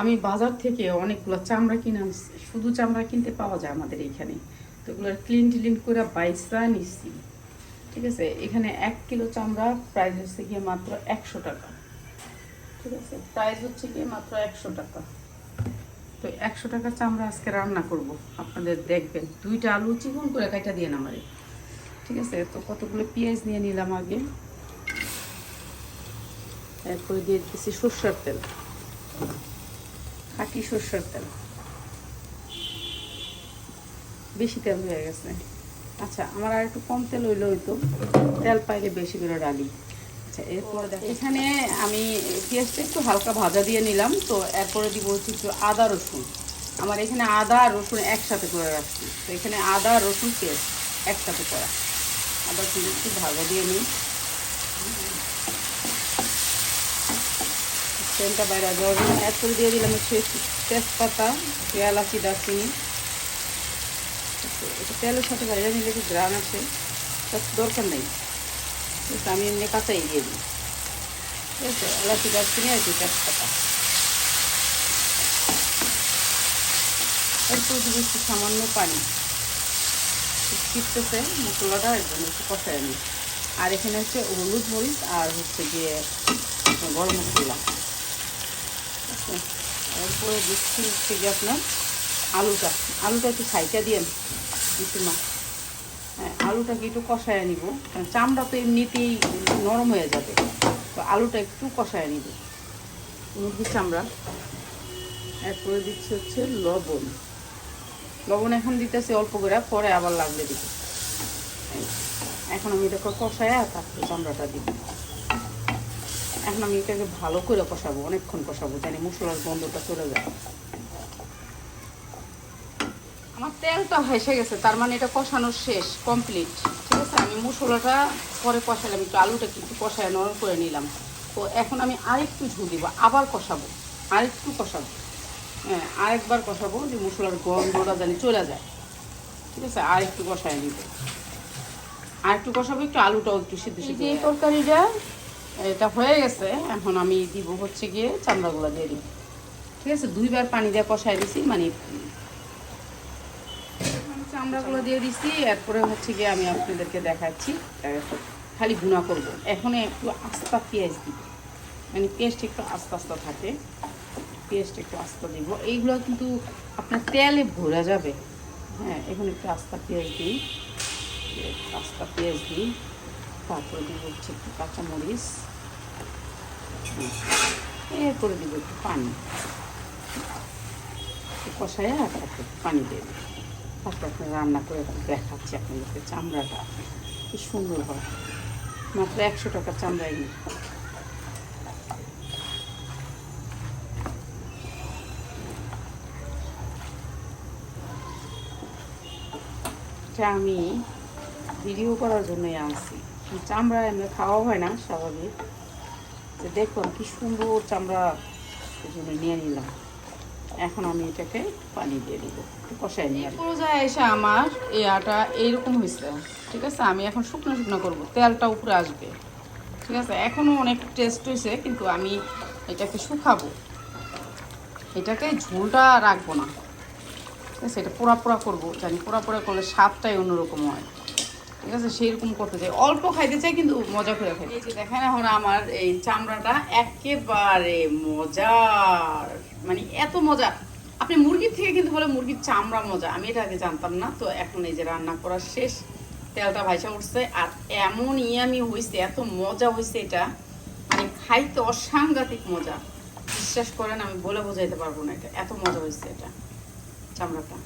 আমি বাজার থেকে অনেকগুলো চামড়া কিনে আনছি। শুধু চামড়া কিনতে পাওয়া যায় আমাদের এইখানে তো এগুলো ক্লিন টিলিন করে বাইসা নিচ্ছি ঠিক আছে? এখানে এক কিলো চামড়া প্রাইস হচ্ছে গিয়ে মাত্র একশো টাকা। ঠিক আছে? প্রাইস হচ্ছে গিয়ে মাত্র একশো টাকা। তো একশো টাকা চামড়া আজকে রান্না করব। আপনাদের দেখবেন। দুইটা আলু চিকন করে কাটা দিয়ে নামারে ঠিক আছে? তো কতগুলো পেঁয়াজ নিয়ে নিলাম আগে। এরপরে দিয়ে দিচ্ছি সর্ষের তেল। খাঁটি সর্ষের তেল। বেশি তেল হয়ে গেছে। আচ্ছা আমার আর একটু কম তেল হইলে হইতো। তেল পাইলে বেশি করে ডালি। আচ্ছা এরপর এখানে আমি পেঁয়াজটা একটু হালকা ভাজা দিয়ে নিলাম। তো এরপরে দিব হচ্ছে একটু আদা, রসুন। আমার এখানে আদা আর রসুন একসাথে করে রাখছি। তো এখানে আদা, রসুন, পেঁয়াজ একসাথে করা। আদা রসুন একটু ভাজা দিয়ে নিই। তেলটা বাইরে জন্য অ্যাড করে দিয়ে দিলাম হচ্ছে তেজপাতা, এলাচি, দারচিনি। এটা তেলের সাথে বাইরে নিলে একটু গ্রান আছে। তার দরকার নেই। আমি এমনি কাঁচাই দিয়ে দিই। ঠিক আছে এলাচি, দারচিনি আর কি তেজপাতা। এরপর দিব একটু সামান্য পানি। শীততেছে মশলাটা জন্য একটু কষায় নিই। আর এখানে হচ্ছে হলুদ মরিচ আর হচ্ছে গিয়ে গরম মশলা। আচ্ছা এরপরে দিচ্ছি হচ্ছে গিয়ে আপনার আলুটা। আলুটা একটু সাইটা দিয়েন মা। হ্যাঁ আলুটাকে একটু কষায় নিব। চামড়া তো এমনিতেই নরম হয়ে যাবে। তো আলুটা একটু কষায় নিব। মুরগির চামড়া। এরপরে দিচ্ছি হচ্ছে লবণ। লবণ এখন দিতেছি অল্প করে, পরে আবার লাগলে দিব। এখন আমি এটাকে কষায় তারপরে চামড়াটা দিব। এখন আমি এটাকে ভালো করে কষাবো অনেকক্ষণ কষাবো জানি মশলার গন্ধটা চলে যায়। আমার তেলটা হেসে গেছে তার মানে এটা কষানো শেষ কমপ্লিট ঠিক আছে? আমি মশলাটা পরে কষালাম একটু আলুটা একটু কষায় নরম করে নিলাম। তো এখন আমি আরেকটু ঝুল দিব আবার কষাবো আরেকটু কষাবো। হ্যাঁ আরেকবার কষাবো যে মশলার গন্ধটা জানি চলে যায়। ঠিক আছে? আর একটু কষায় নিব। আর একটু কষাবো একটু আলুটাও একটু সিদ্ধ সিদ্ধ এই তরকারিটা এটা হয়ে গেছে, এখন আমি দিব হচ্ছে গিয়ে চামড়াগুলো দিয়ে দিব। ঠিক আছে, দুইবার পানি দিয়ে কষাই দিছি মানে চামড়াগুলো দিয়ে দিছি, এরপরে হচ্ছে গিয়ে আমি আপনাদেরকে দেখাচ্ছি খালি গুণা করব। এখন একটু আস্তা পেঁয়াজ দিব। মানে পেঁয়াজটা একটু আস্তে আস্তে থাকে, পেঁয়াজটা একটু আস্তে দিব। এইগুলো কিন্তু আপনার তেলে ভরা যাবে। হ্যাঁ এখন একটু আস্তা পেঁয়াজ দিই আস্তা পেঁয়াজ দিই। তারপরে দিব হচ্ছে একটু কাঁচামরিচ। এরপরে দিব একটু পানি। কষায় তারপর পানি দিই তারপর আপনার রান্না করে দেখাচ্ছি আপনাদেরকে চামড়াটা। কি সুন্দর হয়। মাত্র একশো টাকার চামড়া এগুলো এটা আমি ভিডিও করার জন্যই আনছি। চামড়া এমনি খাওয়া হয় না স্বাভাবিক। তো দেখুন কি সুন্দর চামড়া জন্য নিয়ে নিলাম। এখন আমি এটাকে পানি দিয়ে দিব কষাই নিয়ে পর্যায়ে এসে আমার এই আটা এইরকম হয়েছে ঠিক আছে? আমি এখন শুকনো শুকনো করব, তেলটা উপরে আসবে, ঠিক আছে? এখনও অনেক টেস্ট হয়েছে কিন্তু আমি এটাকে শুকাবো। এটাকে ঝোলটা রাখব না, ঠিক আছে? এটা পোড়া পোড়া করব, জানি পোড়া পোড়া করলে স্বাদটাই অন্যরকম হয়। ঠিক আছে, সেরকম করতে চাই। অল্প খাইতে চাই, কিন্তু মজা করে খাই এই যে দেখেন এখন আমার এই চামড়াটা একেবারে মজার। মানে এত মজা। আপনি মুরগির থেকে কিন্তু বলে মুরগির চামড়া মজা। আমি এটা আগে জানতাম না। তো এখন এই যে রান্না করা শেষ, তেলটা ভাইসা উঠছে। আর এমন ইয়ামি হয়েছে এত মজা হয়েছে এটা। মানে খাইতে অসাংঘাতিক মজা। বিশ্বাস করেন, আমি বলে বোঝাইতে পারব না এটা। এত মজা হয়েছে এটা, চামড়াটা।